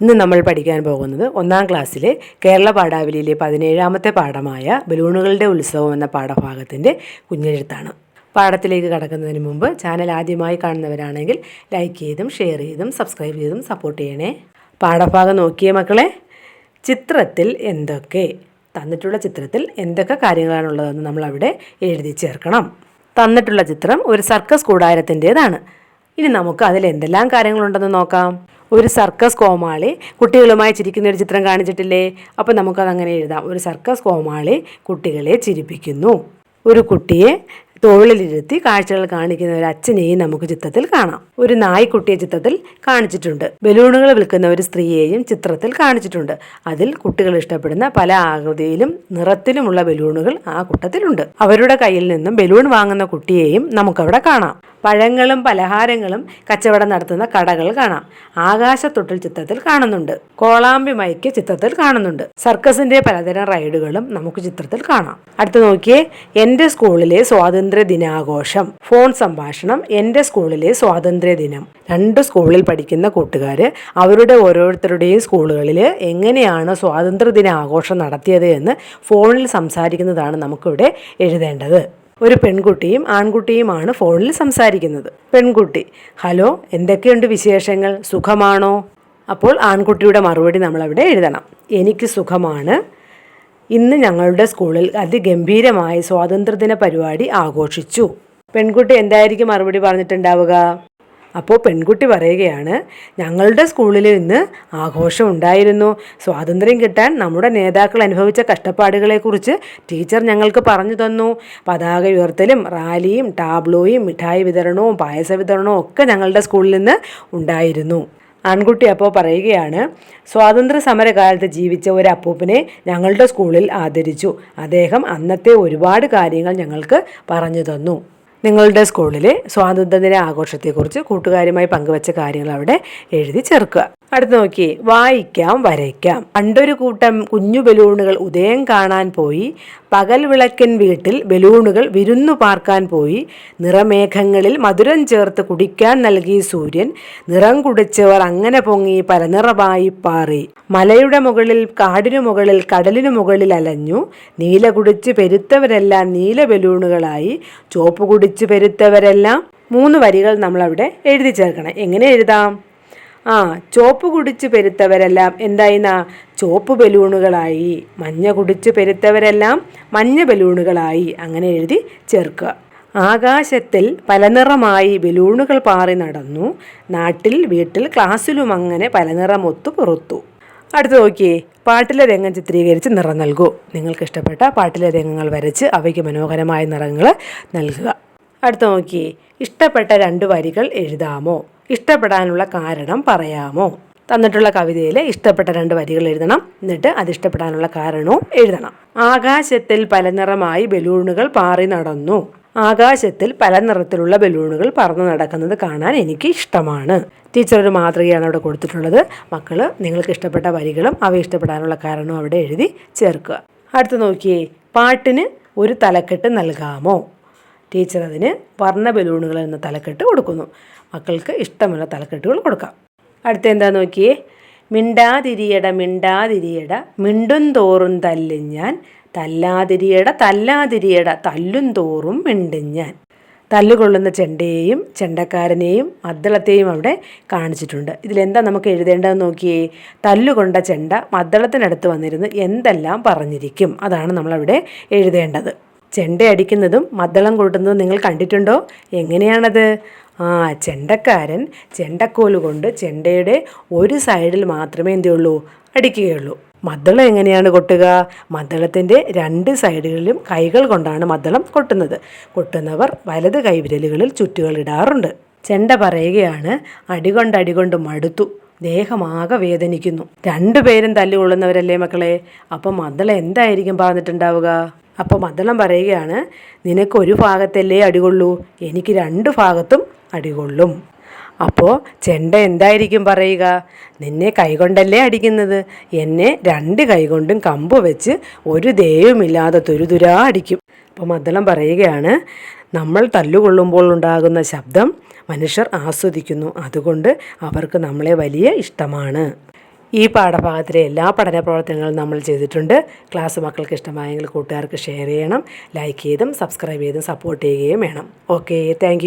ഇന്ന് നമ്മൾ പഠിക്കാൻ പോകുന്നത് ഒന്നാം ക്ലാസ്സിലെ കേരള പാഠാവലിയിലെ പതിനേഴാമത്തെ പാഠമായ ബലൂണുകളുടെ ഉത്സവം എന്ന പാഠഭാഗത്തിന്റെ കുഞ്ഞെഴുത്താണ്. പാഠത്തിലേക്ക് കടക്കുന്നതിന് മുമ്പ് ചാനൽ ആദ്യമായി കാണുന്നവരാണെങ്കിൽ ലൈക്ക് ചെയ്തും ഷെയർ ചെയ്തും സബ്സ്ക്രൈബ് ചെയ്തും സപ്പോർട്ട് ചെയ്യണേ. പാഠഭാഗം നോക്കിയേ മക്കളെ. ചിത്രത്തിൽ എന്തൊക്കെ? തന്നിട്ടുള്ള ചിത്രത്തിൽ എന്തൊക്കെ കാര്യങ്ങളാണുള്ളതെന്ന് നമ്മൾ അവിടെ എഴുതി ചേർക്കണം. തന്നിട്ടുള്ള ചിത്രം ഒരു സർക്കസ് കൂടാരത്തിന്റേതാണ്. ഇനി നമുക്ക് അതിൽ എന്തെല്ലാം കാര്യങ്ങളുണ്ടെന്ന് നോക്കാം. ഒരു സർക്കസ് കോമാളി. കുട്ടികളുമായി ചിരിക്കുന്ന ഒരു ചിത്രം കാണിച്ചിട്ടില്ലേ? അപ്പോൾ നമുക്കത് അങ്ങനെ എഴുതാം. ഒരു സർക്കസ് കോമാളി കുട്ടികളെ ചിരിപ്പിക്കുന്നു. ഒരു കുട്ടിയെ തോളിലിരുത്തി കാഴ്ചകൾ കാണിക്കുന്ന ഒരു അച്ഛനെയും നമുക്ക് ചിത്രത്തിൽ കാണാം. ഒരു നായ്ക്കുട്ടിയെ ചിത്രത്തിൽ കാണിച്ചിട്ടുണ്ട്. ബലൂണുകൾ വിൽക്കുന്ന ഒരു സ്ത്രീയെയും ചിത്രത്തിൽ കാണിച്ചിട്ടുണ്ട്. അതിൽ കുട്ടികൾ ഇഷ്ടപ്പെടുന്ന പല ആകൃതിയിലും നിറത്തിലുമുള്ള ബലൂണുകൾ ആ കൂട്ടത്തിലുണ്ട്. അവരുടെ കയ്യിൽ നിന്നും ബലൂൺ വാങ്ങുന്ന കുട്ടിയെയും നമുക്കവിടെ കാണാം. പഴങ്ങളും പലഹാരങ്ങളും കച്ചവടം നടത്തുന്ന കടകൾ കാണാം. ആകാശത്തൊട്ടിൽ ചിത്രത്തിൽ കാണുന്നുണ്ട്. കോളാമ്പി മൈക്ക് ചിത്രത്തിൽ കാണുന്നുണ്ട്. സർക്കസിന്റെ പലതരം റൈഡുകളും നമുക്ക് ചിത്രത്തിൽ കാണാം. അടുത്ത് നോക്കിയേ എന്റെ സ്കൂളിലെ സ്വാതന്ത്ര്യ ദിനാഘോഷം ഫോൺ സംഭാഷണം എന്റെ സ്കൂളിലെ സ്വാതന്ത്ര്യദിനം. രണ്ട് സ്കൂളിൽ പഠിക്കുന്ന കൂട്ടുകാർ അവരുടെ ഓരോരുത്തരുടെയും സ്കൂളുകളിൽ എങ്ങനെയാണ് സ്വാതന്ത്ര്യ ദിന ആഘോഷം നടത്തിയത് എന്ന് ഫോണിൽ സംസാരിക്കുന്നതാണ് നമുക്കിവിടെ എഴുതേണ്ടത്. ഒരു പെൺകുട്ടിയും ആൺകുട്ടിയുമാണ് ഫോണിൽ സംസാരിക്കുന്നത്. പെൺകുട്ടി ഹലോ എന്തൊക്കെയുണ്ട് വിശേഷങ്ങൾ? സുഖമാണോ? അപ്പോൾ ആൺകുട്ടിയുടെ മറുപടി നമ്മളവിടെ എഴുതണം. എനിക്ക് സുഖമാണ്. ഇന്ന് ഞങ്ങളുടെ സ്കൂളിൽ അതിഗംഭീരമായ സ്വാതന്ത്ര്യദിന പരിപാടി ആഘോഷിച്ചു. പെൺകുട്ടി എന്തായിരിക്കും മറുപടി പറഞ്ഞിട്ടുണ്ടാവുക? അപ്പോൾ പെൺകുട്ടി പറയുകയാണ് ഞങ്ങളുടെ സ്കൂളിൽ ഇന്ന് ആഘോഷം ഉണ്ടായിരുന്നു. സ്വാതന്ത്ര്യം കിട്ടാൻ നമ്മുടെ നേതാക്കൾ അനുഭവിച്ച കഷ്ടപ്പാടുകളെക്കുറിച്ച് ടീച്ചർ ഞങ്ങൾക്ക് പറഞ്ഞു തന്നു. പതാക ഉയർത്തലും റാലിയും ടാബ്ലോയും മിഠായി വിതരണവും പായസ വിതരണവും ഒക്കെ ഞങ്ങളുടെ സ്കൂളിൽ നിന്ന് ഉണ്ടായിരുന്നു. ആൺകുട്ടി അപ്പോൾ പറയുകയാണ് സ്വാതന്ത്ര്യ സമരകാലത്ത് ജീവിച്ച ഒരു അപ്പൂപ്പനെ ഞങ്ങളുടെ സ്കൂളിൽ ആദരിച്ചു. അദ്ദേഹം അന്നത്തെ ഒരുപാട് കാര്യങ്ങൾ ഞങ്ങൾക്ക് പറഞ്ഞു തന്നു. നിങ്ങളുടെ സ്കൂളിലെ സ്വാതന്ത്ര്യദിന ആഘോഷത്തെക്കുറിച്ച് കൂട്ടുകാരുമായി പങ്കുവച്ച കാര്യങ്ങൾ അവിടെ എഴുതി ചേർക്കുക. അടുത്ത് നോക്കി. വായിക്കാം വരയ്ക്കാം. പണ്ടൊരു കൂട്ടം കുഞ്ഞു ബലൂണുകൾ ഉദയം കാണാൻ പോയി. പകൽ വിളക്കൻ വീട്ടിൽ ബലൂണുകൾ വിരുന്നു പാർക്കാൻ പോയി. നിറമേഘങ്ങളിൽ മധുരം ചേർത്ത് കുടിക്കാൻ നൽകി സൂര്യൻ. നിറം കുടിച്ചവർ അങ്ങനെ പൊങ്ങി പലനിറമായി പാറി. മലയുടെ മുകളിൽ കാടിനു മുകളിൽ കടലിനു മുകളിൽ അലഞ്ഞു. നീല കുടിച്ച് പെരുത്തവരെല്ലാം നീല ബലൂണുകളായി. ചോപ്പ് കുടിച്ച് പെരുത്തവരെല്ലാം. മൂന്ന് വരികൾ നമ്മളവിടെ എഴുതി ചേർക്കണം. എങ്ങനെ എഴുതാം? ആ ചോപ്പ് കുടിച്ച് പെരുത്തവരെല്ലാം എന്തായിന്നാ? ചോപ്പ് ബലൂണുകളായി. മഞ്ഞ കുടിച്ച് പെരുത്തവരെല്ലാം മഞ്ഞ ബലൂണുകളായി. അങ്ങനെ എഴുതി ചേർക്കുക. ആകാശത്തിൽ പലനിറമായി ബലൂണുകൾ പാറി നടന്നു. നാട്ടിൽ വീട്ടിൽ ക്ലാസ്സിലും അങ്ങനെ പലനിറമൊത്തു പുറത്തു. അടുത്ത് നോക്കിയേ പാട്ടിലെ രംഗം ചിത്രീകരിച്ച് നിറം നൽകൂ. നിങ്ങൾക്ക് ഇഷ്ടപ്പെട്ട പാട്ടിലെ രംഗങ്ങൾ വരച്ച് അവയ്ക്ക് മനോഹരമായ നിറങ്ങൾ നൽകുക. അടുത്ത് നോക്കിയേ ഇഷ്ടപ്പെട്ട രണ്ട് വരികൾ എഴുതാമോ? ഇഷ്ടപ്പെടാനുള്ള കാരണം പറയാമോ? തന്നിട്ടുള്ള കവിതയിൽ ഇഷ്ടപ്പെട്ട രണ്ട് വരികൾ എഴുതണം. എന്നിട്ട് അത് ഇഷ്ടപ്പെടാനുള്ള കാരണവും എഴുതണം. ആകാശത്തിൽ പലനിറമായി ബലൂണുകൾ പാറി നടന്നു. ആകാശത്തിൽ പല നിറത്തിലുള്ള ബലൂണുകൾ പറന്നു നടക്കുന്നത് കാണാൻ എനിക്ക് ഇഷ്ടമാണ്. ടീച്ചർ ഒരു മാതൃകയാണ് അവിടെ കൊടുത്തിട്ടുള്ളത്. മക്കൾ നിങ്ങൾക്ക് ഇഷ്ടപ്പെട്ട വരികളും അവ ഇഷ്ടപ്പെടാനുള്ള കാരണവും അവിടെ എഴുതി ചേർക്കുക. അടുത്ത് നോക്കിയേ പാട്ടിന് ഒരു തലക്കെട്ട് നൽകാമോ? ടീച്ചർ അതിന് വർണ ബലൂണുകൾ എന്ന തലക്കെട്ട് കൊടുക്കുന്നു. മക്കൾക്ക് ഇഷ്ടമുള്ള തലക്കെട്ടുകൾ കൊടുക്കാം. അടുത്ത എന്താ നോക്കിയേ? മിണ്ടാതിരിയട മിണ്ടാതിരിയട മിണ്ടും തോറും തല്ലും ഞാൻ. തല്ലാതിരിയട തല്ലാതിരിയട തല്ലും തോറും മിണ്ടും ഞാൻ. തല്ലുകൊള്ളുന്ന ചെണ്ടയെയും ചെണ്ടക്കാരനെയും മദ്ദളത്തെയും അവിടെ കാണിച്ചിട്ടുണ്ട്. ഇതിലെന്താ നമുക്ക് എഴുതേണ്ടതെന്ന് നോക്കിയേ? തല്ലുകൊണ്ട ചെണ്ട മദ്ദളത്തിനടുത്ത് വന്നിരുന്ന് എന്തെല്ലാം പറഞ്ഞിരിക്കും? അതാണ് നമ്മളവിടെ എഴുതേണ്ടത്. ചെണ്ട അടിക്കുന്നതും മദ്ദളം കൊട്ടുന്നതും നിങ്ങൾ കണ്ടിട്ടുണ്ടോ? എങ്ങനെയാണത്? ആ ചെണ്ടക്കാരൻ ചെണ്ടക്കോൽ കൊണ്ട് ചെണ്ടയുടെ ഒരു സൈഡിൽ മാത്രമേ എന്തുള്ളൂ അടിക്കുകയുള്ളൂ. മദ്ദളം എങ്ങനെയാണ് കൊട്ടുക? മദ്ദളത്തിന്റെ രണ്ട് സൈഡുകളിലും കൈകൾ കൊണ്ടാണ് മദ്ദളം കൊട്ടുന്നത്. കൊട്ടുന്നവർ വലത് കൈവിരലുകളിൽ ചുറ്റുകൾ ഇടാറുണ്ട്. ചെണ്ട പറയുകയാണ് അടികൊണ്ട് അടികൊണ്ട് മടുത്തു. ദേഹമാകെ വേദനിക്കുന്നു. രണ്ടുപേരും തല്ലുകൊള്ളുന്നവരല്ലേ മക്കളെ? അപ്പം മദ്ദളം എന്തായിരിക്കും പറഞ്ഞിട്ടുണ്ടാവുക? അപ്പോൾ മദ്ദളം പറയുകയാണ് നിനക്ക് ഒരു ഭാഗത്തല്ലേ അടികൊള്ളൂ എനിക്ക് രണ്ട് ഭാഗത്തും അടികൊള്ളും. അപ്പോൾ ചെണ്ട എന്തായിരിക്കും പറയുക നിന്നെ കൈകൊണ്ടല്ലേ അടിക്കുന്നത് എന്നെ രണ്ട് കൈകൊണ്ടും കമ്പ് വെച്ച് ഒരു ദേവുമില്ലാതെ തുരുതുരാ അടിക്കും. അപ്പോൾ മദ്ദളം പറയുകയാണ് നമ്മൾ തല്ലുകൊള്ളുമ്പോൾ ഉണ്ടാകുന്ന ശബ്ദം മനുഷ്യർ ആസ്വദിക്കുന്നു അതുകൊണ്ട് അവർക്ക് നമ്മളെ വലിയ ഇഷ്ടമാണ്. ഈ പാഠഭാഗത്തിലെ എല്ലാ പഠന പ്രവർത്തനങ്ങളും നമ്മൾ ചെയ്തിട്ടുണ്ട്. ക്ലാസ് മക്കൾക്ക് ഇഷ്ടമായെങ്കിൽ കൂട്ടുകാർക്ക് ഷെയർ ചെയ്യണം ലൈക്ക് ചെയ്തും സബ്സ്ക്രൈബ് ചെയ്തും സപ്പോർട്ട് ചെയ്യുകയും വേണം. Okay thank